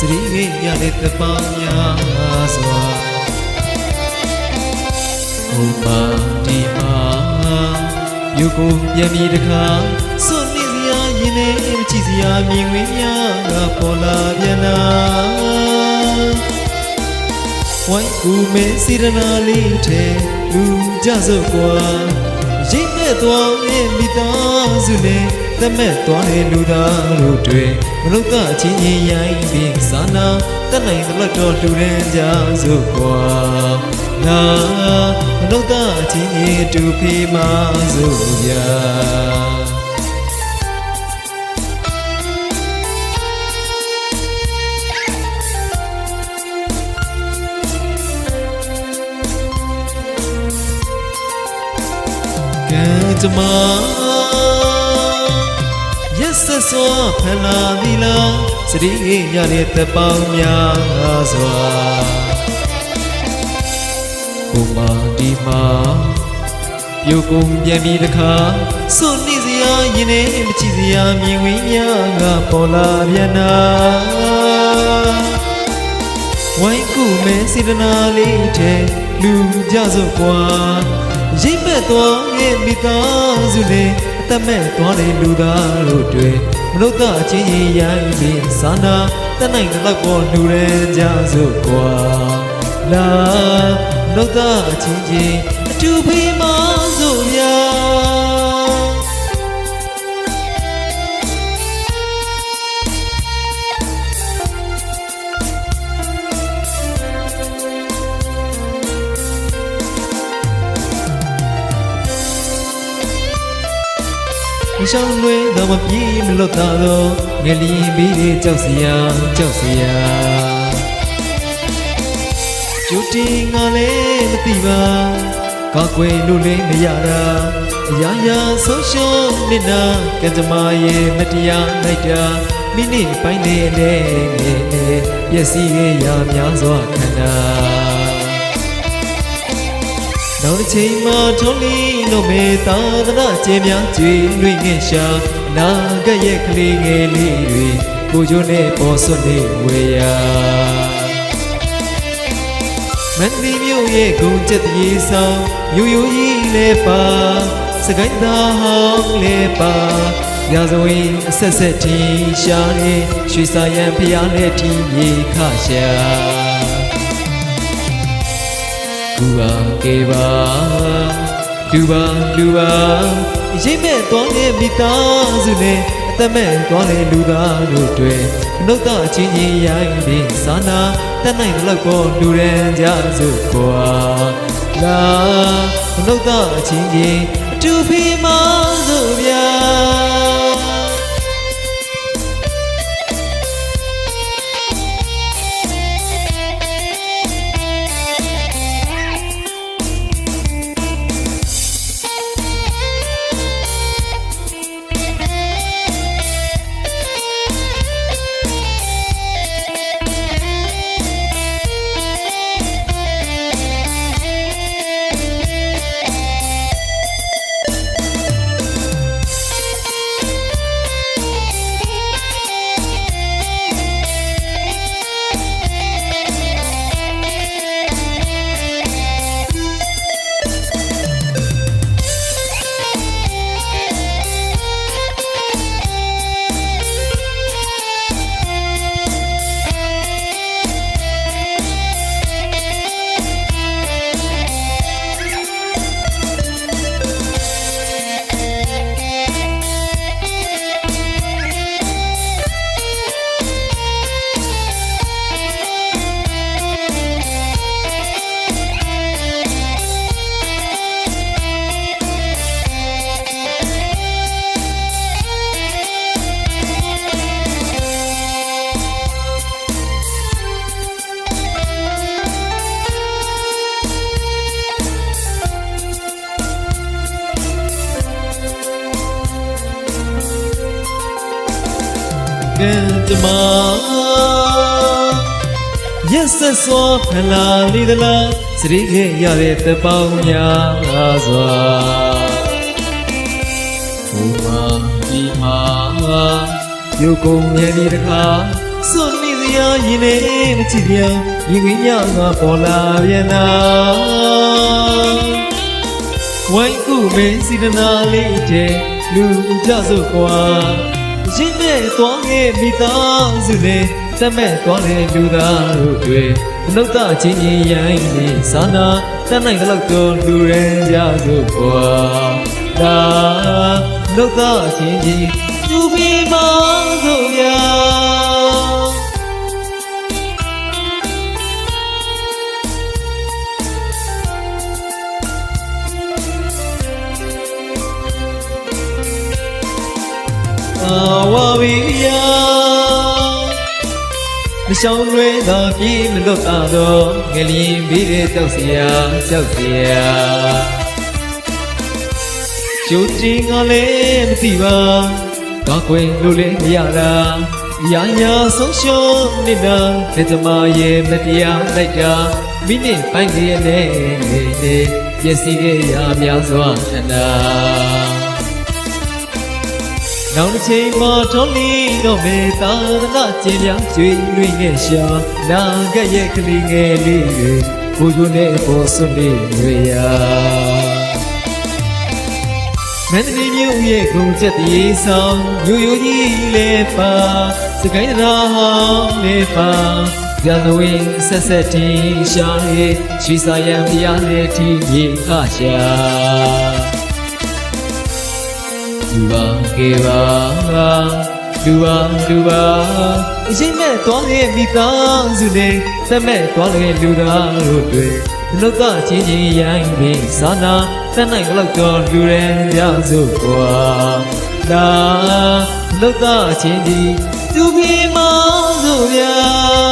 စရီငယ်ရတဲ့တပေါင်းများစွာဘုံပါဒီမာယူကိုပြန်ပြီးတခါစွန့်နေစရာရင်နေမချစ်စရာမြင်ဝင်းများကပေါ်လာပြန်လာဝိုင်းကူမဲစီရနာလေးထဲလူကြစို့ကွာရိတ် မဲ့သွားရဲ့မိသားစုနဲ့တမက်သွားတဲ့လူသားတို့တွေမလုကချင်းချင်းရိုင်းပြီးစာနာတတ်နိုင်သလောက်တော့လူရန်ကြစို့ကွာငါမလုကချင်းချင်းတူဖေးမစို့ဗျာ ကံကြမ္မာရက်ဆက်စွာဖန်လာသည်လားစတိရတဲ့တပေါင်းများစွာဘုမာဒီမာပြုတ်ကုန်ပြန်ပြီးတခါစွန့်နေစရာရင်နေမချစ်စရာမြင်ဝင်းများကပေါ်လာပြန်နာဝိုင်းကူမဲစေတနာလေးထဲလူကြစို့ကွာ ရိတ်မဲ့သွားရဲ့မိသားစုနဲ့အသက်မဲ့သွားတဲ့လူသားတို့တွေမလို့ကအချင်းချင်းရိုင်းပြီးစာနာတတ်နိုင်တဲ့လောက်ပေါ်လူရဲကြစို့ကွာလာမလို့ကအချင်းချင်းအတူဖေးမစို့ဗျာ မရှောင်းလွဲတော့မပြေးမလွတ်တာတော့ငလျင်ပြီးတဲ့ကြောက်စရာကြောက်စရာကျူတင်ငါလည်းမသိပါကောက်ွယ်လို့လည်းမရတာအရာရာဆုံးရှုံးနေတာကံကြမ္မာရဲ့မတရားလိုက်တာမိနစ်ပိုင်းနဲ့နဲ့နဲ့ပျက်စီးရရများစွာခန္ဓာ နောက်တစ်ချိန်မှာထုံးလီလို့မေသာသနာကျေများကြွေလွင်ငင်ရှာနာကရဲ့ကလေးငယ်လေးတွေကိုချိုးနဲ့ပေါ်စွတ်နေဝေယာမန္တလေးမြို့ရဲ့ဂုံချက်တရေဆောင်ယူယူကြီးလည်းပါစကိုင်းသားဟောင်းလည်းပါရာဇဝင်အဆက်ဆက်ထီရှာနေရွှေစာရန်ဖျားနဲ့ထီရေခရှာ ကူပါကေပါလူပါလူပါရိပ်မဲ့သွားတဲ့မိသားစုနဲ့အသက်မဲ့သွားတဲ့လူသားတို့တွေအနုတ္တအချင်းချင်းရိုင်းပြီးစာနာတတ်နိုင်တဲ့လောက်ပေါ်လူရန်ကြစို့ကွာလာအနုတ္တအချင်းချင်းအတူဖေးမစို့ဗျာ ကံကြမ္မာရက်ဆက်စွာဖလာလေးသလားစရိခဲ့ရတဲ့တပေါင်းများစွာဘုမာဒီမာယုတ်ကုန်မြဲဒီတခါစွန့်နေစရများရင်နေမချစ်ပြန်ရင်ခွေးများကပေါ်လာပြန်နာဝိုင်းခုမင်းစီဒနာလေးတဲ့လူကြစို့ကွာ ရင်းနဲ့သွားခဲ့မိသားစုနဲ့တတ်မဲ့သွားတဲ့လူသားတို့တွေအနုတ္တချင်းချင်းရိုင်းနေစာနာတတ်နိုင်ကြလို့တော့လူရဲကြစို့ကွာဒါနှုတ်သားချင်းချင်းသူပြီးမဆိုရ ဝဝိယမရှောင်းလွဲသာပြေးမလွတ်တာတော့ငလျင်ပြီးတဲ့တောက်စရာကြောက်စရာကျိုးတင်ကလည်းမသိပါဘာကွယ်လို့လဲမရတာရာညာဆုံးရှုံးနေတာလက်သမားရဲ့မတရားလိုက်တာမိနစ်ပိုင်းတည်းနဲ့နေနေပျက်စီးတဲ့ရာများစွာထနာ နောက်တစ်ချိန်မှာထုံးလီတော့မေသာသနာကျင်ပြကျွေးလွင်နဲ့ရှာနာကရဲ့ကလေးငယ်လေးတွေကိုကျိုးနဲ့ပေါ်စွန့်လေးတွေရာမန္တလေးမြို့ရဲ့ဂုံချက်တည်းဆောင်ရိုးရိုးကြီးလေးပါစကိုင်းရာဟောင်းလေးပါရန်ဝင်းဆက်ဆက်တီရှာလေးရှိစာရန်ပြားလေးတီရေခရှာ လူပါကေပါလူပါလူပါအရင်မဲ့သွားတဲ့မိသားစုနဲ့သက်မဲ့သွားတဲ့လူသားတို့တွေနှုတ်သားချင်းချင်းရိုင်းပြီးစာနာတတ်နိုင်တော့တော့လူရဲကြစို့ကွာလာနှုတ်သားချင်းချင်းသူပြီးမောင်းစို့ဗျာ